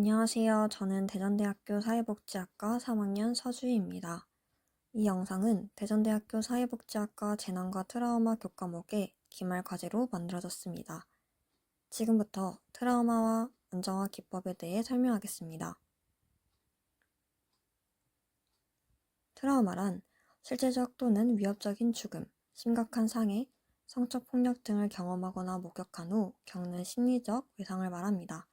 안녕하세요. 저는 대전대학교 사회복지학과 3학년 서주희입니다. 이 영상은 대전대학교 사회복지학과 재난과 트라우마 교과목의 기말 과제로 만들어졌습니다. 지금부터 트라우마와 안정화 기법에 대해 설명하겠습니다. 트라우마란 실제적 또는 위협적인 죽음, 심각한 상해, 성적 폭력 등을 경험하거나 목격한 후 겪는 심리적 외상을 말합니다.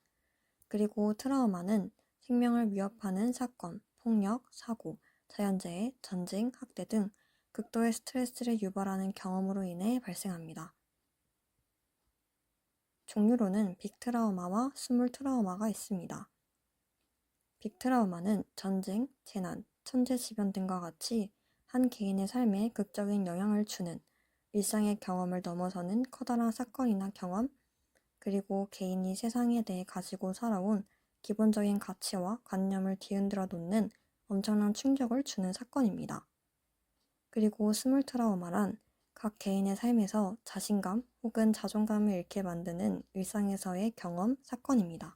그리고 트라우마는 생명을 위협하는 사건, 폭력, 사고, 자연재해, 전쟁, 학대 등 극도의 스트레스를 유발하는 경험으로 인해 발생합니다. 종류로는 빅트라우마와 스몰 트라우마가 있습니다. 빅트라우마는 전쟁, 재난, 천재지변 등과 같이 한 개인의 삶에 극적인 영향을 주는 일상의 경험을 넘어서는 커다란 사건이나 경험, 그리고 개인이 세상에 대해 가지고 살아온 기본적인 가치와 관념을 뒤흔들어 놓는 엄청난 충격을 주는 사건입니다. 그리고 스몰 트라우마란 각 개인의 삶에서 자신감 혹은 자존감을 잃게 만드는 일상에서의 경험, 사건입니다.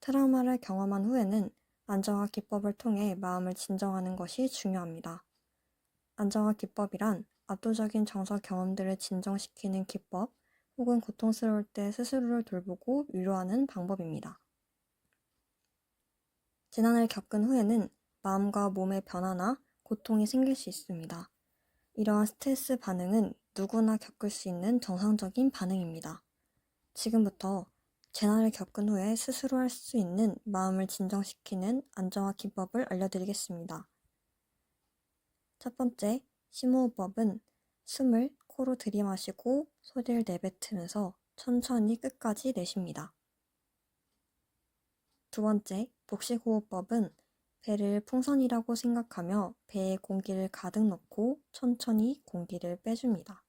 트라우마를 경험한 후에는 안정화 기법을 통해 마음을 진정하는 것이 중요합니다. 안정화 기법이란 압도적인 정서 경험들을 진정시키는 기법 혹은 고통스러울 때 스스로를 돌보고 위로하는 방법입니다. 재난을 겪은 후에는 마음과 몸의 변화나 고통이 생길 수 있습니다. 이러한 스트레스 반응은 누구나 겪을 수 있는 정상적인 반응입니다. 지금부터 재난을 겪은 후에 스스로 할 수 있는 마음을 진정시키는 안정화 기법을 알려드리겠습니다. 첫 번째, 심호흡법은 숨을 코로 들이마시고 소리를 내뱉으면서 천천히 끝까지 내쉽니다. 두 번째, 복식호흡법은 배를 풍선이라고 생각하며 배에 공기를 가득 넣고 천천히 공기를 빼줍니다.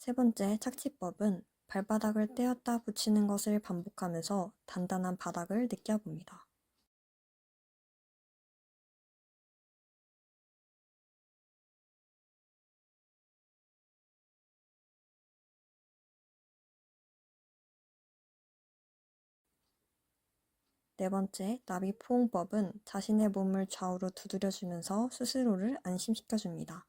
세 번째 착지법은 발바닥을 떼었다 붙이는 것을 반복하면서 단단한 바닥을 느껴봅니다. 네 번째, 나비 포옹법은 자신의 몸을 좌우로 두드려주면서 스스로를 안심시켜줍니다.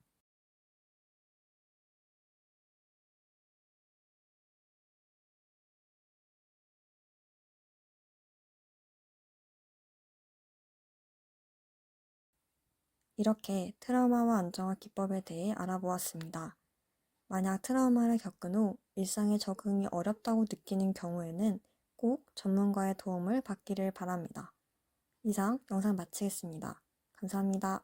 이렇게 트라우마와 안정화 기법에 대해 알아보았습니다. 만약 트라우마를 겪은 후 일상에 적응이 어렵다고 느끼는 경우에는 꼭 전문가의 도움을 받기를 바랍니다. 이상 영상 마치겠습니다. 감사합니다.